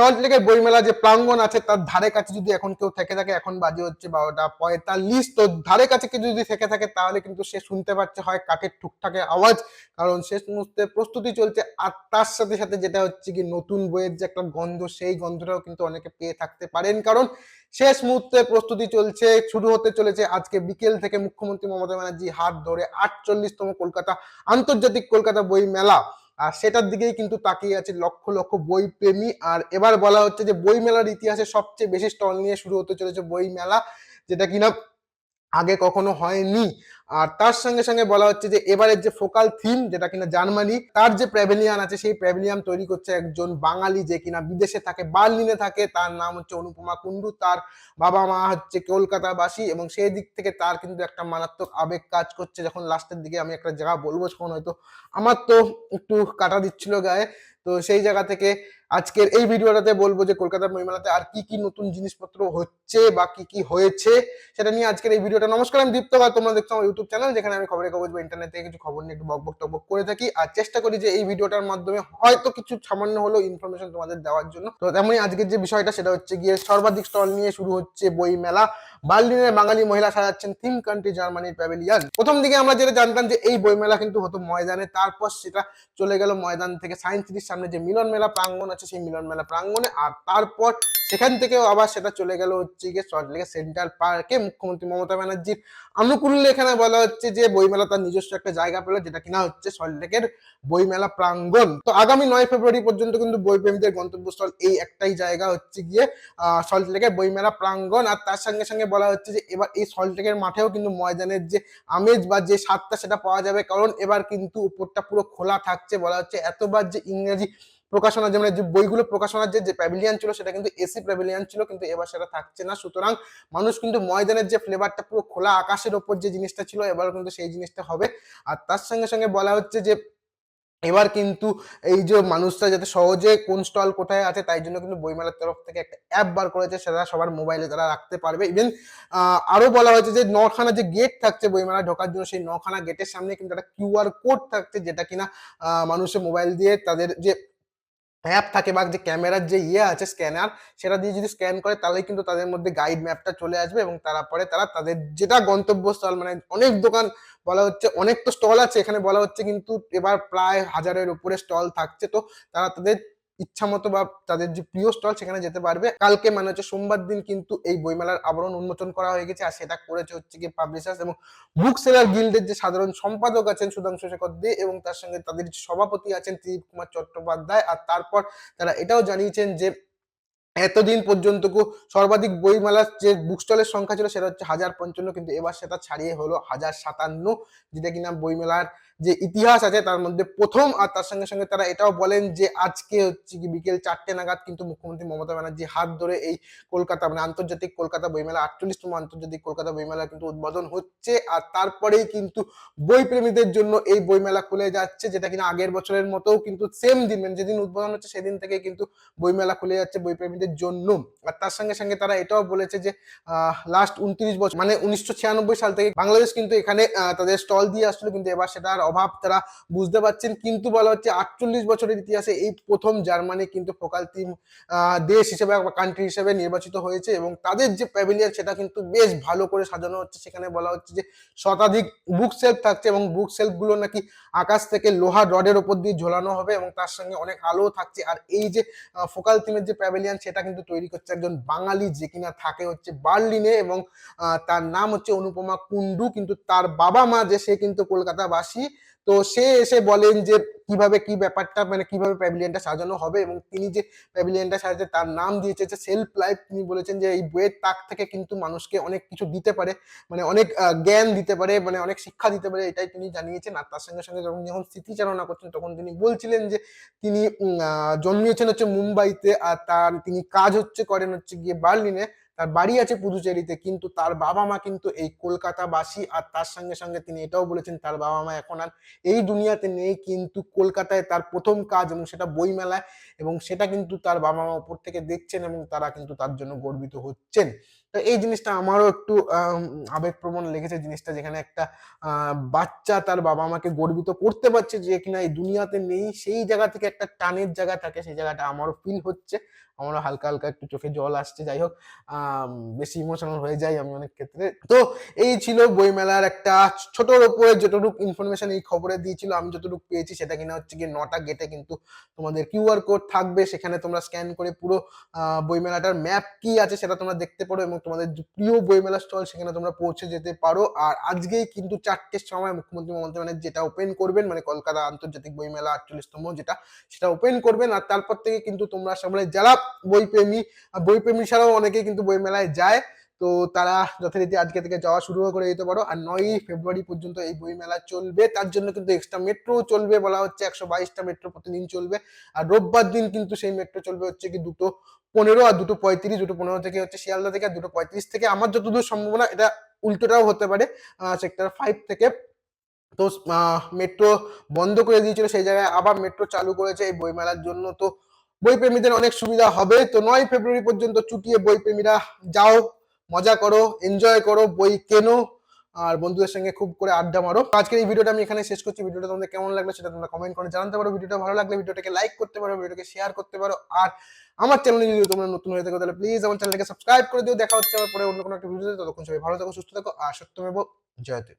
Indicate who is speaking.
Speaker 1: Salt লেকের বইমেলা যে প্রাঙ্গণ আছে, তার ধারে কাছে যদি এখন কেউ থেকে থাকে, এখন বাজে হচ্ছে বারোটা পঁয়তাল্লিশ, তো ধারে কাছে কেউ যদি থেকে থাকে, তাহলে কিন্তু সে শুনতে পাচ্ছে হয় কাঠের ঠুকঠাকের আওয়াজ। কারণ শেষ মুহূর্তে প্রস্তুতি চলছে, আর তার সাথে সাথে যেটা হচ্ছে কি, নতুন বইয়ের যে একটা গন্ধ, সেই গন্ধটাও কিন্তু অনেকে পেয়ে থাকতে পারেন। কারণ শেষ মুহূর্তে প্রস্তুতি চলছে, শুরু হতে চলেছে আজকে বিকেল থেকে মুখ্যমন্ত্রী মমতা ব্যানার্জি হাত ধরে আটচল্লিশতম কলকাতা আন্তর্জাতিক কলকাতা বই মেলা আর সেটার দিকেই কিন্তু তাকিয়ে আছে লক্ষ লক্ষ বই প্রেমী। আর এবার বলা হচ্ছে যে বই মেলার ইতিহাসে সবচেয়ে বেশি স্টল নিয়ে শুরু হতে চলেছে বই মেলা, যেটা কিনা আগে কখনো হয়নি। আর তার সঙ্গে সঙ্গে বলা হচ্ছে যে এবারের যে ফোকাল থিম যেটা কিনা জার্মানি, তার যে প্যাভিলিয়ান আছে, সেই প্যাভিলিয়ান তৈরি করছে একজন বাঙালি যে কিনা বিদেশে থাকে, বার্লিনে থাকে, তার নাম হচ্ছে অনুপমা কুন্ডু তার বাবা মা হচ্ছে কলকাতাবাসী এবং সেই দিক থেকে তার কিন্তু একটা মারাত্মক আবেগ কাজ করছে যখন লাস্টের দিকে আমি একটা জায়গা বলব তখন হয়তো আমার তো একটু কাটা দিচ্ছিল গায়ে। তো সেই জায়গা থেকে আজকের এই ভিডিওটাতে বলব যে কলকাতা বইমেলাতে আর কি কি নতুন জিনিসপত্র হচ্ছে বা কি কি হয়েছে, সেটা নিয়ে আজকের এই ভিডিওটা। নমস্কার, আমি দীপ্ত আর তোমরা দেখছ আমার ইউটিউব চ্যানেল যেখানে আমি খবরের কাগজ বা ইন্টারনেট থেকে কিছু খবর নিয়ে একটু বকবক টকবক করে থাকি। আর চেষ্টা করি যে এই ভিডিওটার মাধ্যমে হয়তো কিছু সামান্য হলেও ইনফরমেশন তোমাদের দেওয়ার জন্য। তো তেমনই আজকের যে বিষয়টা, সেটা হচ্ছে গিয়ে সর্বাধিক স্টল নিয়ে শুরু হচ্ছে বই মেলা। বার্লিনের বাঙালি মহিলা সাজাচ্ছেন থিম কান্ট্রি জার্মানির প্যাভিলিয়ন প্রথম দিকে আমরা যেটা জানতাম যে এই বইমেলা কিন্তু হতো ময়দানে, তারপর সেটা চলে গেল ময়দান থেকে। সায়েন্স সিটির সামনে যে মিলন মেলা, প্রাঙ্গণ আছে সেই মিলন মেলা প্রাঙ্গণে। আর তারপর সেখান থেকেও আবার সেটা চলে গেল হচ্ছে গিয়ে সল্টলেকের সেন্ট্রাল পার্কে। মুখ্যমন্ত্রী মমতা ব্যানার্জির আনুকূল্যে এখানে বলা হচ্ছে যে বইমেলা তার নিজস্ব একটা জায়গা পেল, যেটা কিনা হচ্ছে সল্টলেকের বইমেলা প্রাঙ্গণ। তো আগামী নয় ফেব্রুয়ারি পর্যন্ত কিন্তু বইপ্রেমীদের গন্তব্যস্থল এই একটাই জায়গা হচ্ছে গিয়ে সল্টলেকের বইমেলা প্রাঙ্গণ। আর তার সঙ্গে সঙ্গে বলা হচ্ছে যে এবার এই সল্টলেকের মাঠেও কিন্তু ময়দানের যে আমেজ বা যে স্বাদটা সেটা পাওয়া যাবে। কারণ এবার কিন্তু উপরটা পুরো খোলা থাকছে বলা হচ্ছে। এতবার যে ইংরেজি প্রকাশনা যে মানে যে বইগুলো প্রকাশনার যে যে প্যাভিলিয়ান ছিল, সেটা কিন্তু এসি প্যাভিলিয়ান ছিল, কিন্তু এবার সেটা থাকছে না। সুতরাং মানুষ কিন্তু ময়দানের যে ফ্লেভারটা পুরো খোলা আকাশের ওপর যে জিনিসটা ছিল, এবার কিন্তু সেই জিনিসটা হবে। আর তার সঙ্গে সঙ্গে বলা হচ্ছে যে, এবার কিন্তু এই যে মানুষরা যাতে সহজে কোন স্টল কোথায় আছে, তাই জন্য কিন্তু বইমেলার তরফ থেকে একটা অ্যাপ বার করেছে, সেটা সবার মোবাইলে তারা রাখতে পারবে। ইভেন আরও বলা হয়েছে যে, নখানা যে গেট থাকছে বইমেলা ঢোকার জন্য, সেই নখানা গেটের সামনে কিন্তু একটা কিউআর কোড থাকছে, যেটা কিনা মানুষের মোবাইল দিয়ে তাদের যে অ্যাপ থাকে বা যে ক্যামেরার যে ইয়ে আছে স্ক্যানার সেটা দিয়ে যদি স্ক্যান করে তাহলে কিন্তু তাদের মধ্যে গাইড ম্যাপটা চলে আসবে এবং তারপরে তারা তাদের যেটা গন্তব্যস্থল মানে অনেক দোকান বলা হচ্ছে, অনেক তো স্টল আছে, এখানে বলা হচ্ছে কিন্তু এবার প্রায় হাজারের উপরে স্টল থাকছে। তো তারা তাদের ইচ্ছা মতো বা তাদের যে প্রিয় স্টল সেখানে যেতে পারবে। কালকে মানে হচ্ছে সোমবার দিন কিন্তু এই বইমেলার আবরণ উন্মোচন করা হয়ে গেছে আর সেটা করেছে হচ্ছে কি পাবলিশার্স এবং বুক সেলার গিল্ডের যে সাধারণ সম্পাদক আছেন সুধাংশু শেখর দে এবং তার সঙ্গে তাদের সভাপতি আছেন ত্রিদীপ কুমার চট্টোপাধ্যায় আর তারপর তারা এটাও জানিয়েছেন যে এতদিন পর্যন্ত সর্বাধিক বইমেলার যে বুক স্টলের সংখ্যা ছিল সেটা হচ্ছে হাজার পঞ্চান্ন কিন্তু এবার সেটা ছাড়িয়ে হলো হাজার সাতান্ন, যেটা কিনা বইমেলার যে ইতিহাস আছে তার মধ্যে প্রথম আর তার সঙ্গে সঙ্গে তারা এটাও বলেন যে আজকে হচ্ছে কি বিকেল চারটে নাগাদ কিন্তু মুখ্যমন্ত্রী মমতা ব্যানার্জি হাত ধরে এই কলকাতা মানে আন্তর্জাতিক কলকাতা বইমেলা, আটচল্লিশতম আন্তর্জাতিক কলকাতা বইমেলা কিন্তু উদ্বোধন হচ্ছে আর তারপরেই কিন্তু বই প্রেমীদের জন্য এই বইমেলা খুলে যাচ্ছে যেটা কিনা আগের বছরের মতো কিন্তু সেম দিন মানে যেদিন উদ্বোধন হচ্ছে সেদিন থেকে কিন্তু বইমেলা খুলে যাচ্ছে বই প্রেমীদের জন্য। আর তার সঙ্গে সঙ্গে তারা এটাও বলেছে যে লাস্ট উনত্রিশ বছর মানে উনিশশো ছিয়ানব্বই সাল থেকে বাংলাদেশ কিন্তু এখানে তাদের স্টল দিয়ে আসছিল কিন্তু এবার সেটার অভাব তারা বুঝতে পারছেন। কিন্তু বলা হচ্ছে আটচল্লিশ বছরের ইতিহাসে এই প্রথম জার্মানি কিন্তু ফোকাল টিম দেশ হিসেবে বা কান্ট্রি হিসেবে নির্বাচিত হয়েছে এবং তাদের যে প্যাভিলিয়ন সেটা কিন্তু বেশ ভালো করে সাজানো হচ্ছে। সেখানে বলা হচ্ছে যে শতাধিক বুক সেলফ থাকছে এবং বুক সেলফগুলো নাকি আকাশ থেকে লোহা রডের উপর দিয়ে ঝোলানো হবে এবং তার সঙ্গে অনেক আলো থাকছে। আর এই যে ফোকাল থিমের যে প্যাভিলিয়ন সেটা কিন্তু তৈরি করছে একজন বাঙালি যে কিনা থাকে হচ্ছে বার্লিনে এবং তার নাম হচ্ছে অনুপমা কুন্ডু কিন্তু তার বাবা মা যে সে কিন্তু কলকাতাবাসী। তো সে এসে বলেন যে কীভাবে কি ব্যাপারটা মানে কীভাবে প্যাভিলিয়নটা সাজানো হবে এবং তিনি যে প্যাভিলিয়নটা সাজাতে তার নাম দিয়েছে, যে সেলফ লাইফ তিনি বলেছেন যে এই বইয়ের তাক থেকে কিন্তু মানুষকে অনেক কিছু দিতে পারে মানে অনেক জ্ঞান দিতে পারে মানে অনেক শিক্ষা দিতে পারে, এটাই তিনি জানিয়েছেন। আর তার সঙ্গে সঙ্গে যখন যখন স্মৃতিচারণা করছেন, তখন তিনি বলছিলেন যে তিনি জন্মিয়েছেন হচ্ছে মুম্বাইতে, আর তার তিনি কাজ হচ্ছে করেন হচ্ছে গিয়ে বার্লিনে। তার বাড়ি আছে পুদুচেরিতে কিন্তু তার বাবা মা কিন্তু এই কলকাতাবাসী আর তার সঙ্গে সঙ্গে তিনি এটাও বলেছেন তার বাবা মা এখন আর এই দুনিয়াতে নেই কিন্তু কলকাতায় তার প্রথম কাজ এবং সেটা বইমেলায় এবং সেটা কিন্তু তার বাবা মা উপর থেকে দেখছেন এবং তারা কিন্তু তার জন্য গর্বিত হচ্ছেন। তো এই জিনিসটা আমারও একটু আবেগপ্রবণ লেগেছে জিনিসটা যেখানে একটা বাচ্চা তার বাবা মাকে গর্বিত করতে পারছে যে কিনা এই দুনিয়াতে নেই সেই জায়গা থেকে একটা টানের জায়গা থাকে সেই জায়গাটা আমারও ফিল হচ্ছে আমারও হালকা হালকা একটু চোখে জল আসছে। যাই হোক আম, বেশি ইমোশনাল হয়ে যাই আমি অনেক ক্ষেত্রে। তো এই ছিল বইমেলার একটা ছোটোর উপরে যতটুকু ইনফরমেশন এই খবরে দিয়েছিল, আমি যতটুকু পেয়েছি সেটা কিনা হচ্ছে কি নটা গেটে কিন্তু তোমাদের কিউআর কোড থাকবে। সেখানে তোমরা স্ক্যান করে পুরো বইমেলাটার ম্যাপ কি আছে সেটা তোমরা দেখতে পারো এবং তোমাদের প্রিয় বইমেলা স্টল সেখানে তোমরা পৌঁছে যেতে পারো। আর আজকেই কিন্তু চারটের সময় মুখ্যমন্ত্রী মমতা ব্যানার্জি যেটা ওপেন করবেন মানে কলকাতা আন্তর্জাতিক বইমেলা আটচল্লিশতম যেটা, সেটা ওপেন করবেন। আর তারপর থেকে কিন্তু তোমরা সামনে যারা বইপ্রেমী বইপ্রেমী ছাড়াও অনেকেই কিন্তু বইমেলায় যায়। তো তারা যথারীতি আজকে থেকে যাওয়া শুরু করে দিতে পারো। আর নয়ই ফেব্রুয়ারি পর্যন্ত এই বই মেলা চলবে। তার জন্য কিন্তু এক্সট্রা মেট্রো চলবে বলা হচ্ছে। একশো বাইশটা মেট্রো প্রতিদিন চলবে। আর রোববার দিন কিন্তু সেই মেট্রো চলবে হচ্ছে কি দুটো পনেরো আর দুটো পঁয়ত্রিশ। দুটো পনেরো থেকে হচ্ছে শিয়ালদা থেকে আর দুটো পঁয়ত্রিশ থেকে। আমার যতদূর সম্ভাবনা, এটা উল্টোটাও হতে পারে সেক্টর ফাইভ থেকে। তো মেট্রো বন্ধ করে দিয়েছিল। সেই জায়গায় আবার মেট্রো চালু করেছে এই বইমেলার জন্য। তো বইপ্রেমীদের অনেক সুবিধা হবে। তো নয় ফেব্রুয়ারি পর্যন্ত চুটিয়ে বইপ্রেমীরা যাও, মজা করো এনজয় করো, বই কেনো। আর বন্ধুদের সঙ্গে খুব করে আড্ডা মারো। আজকের এই ভিডিওটা আমি এখানে শেষ করছি। ভিডিওটা তোমাদের কেমন লাগল সেটা তোমরা কমেন্ট করে জানাতে পারো। ভিডিওটা ভালো লাগলে ভিডিওটাকে লাইক করতে পারো, ভিডিওটাকে শেয়ার করতে পারো। আর আমার চ্যানেলে যদি তোমরা নতুন হয়ে থাকো, তাহলে প্লিজ আমার চ্যানেলকে সাবস্ক্রাইব করে দিও। দেখা হচ্ছে আবার পরে অন্য কোনো একটা ভিডিওতে। ততক্ষণ সবাই ভালো থাকো, সুস্থ থাকো, আর সত্যমেব জয়তে।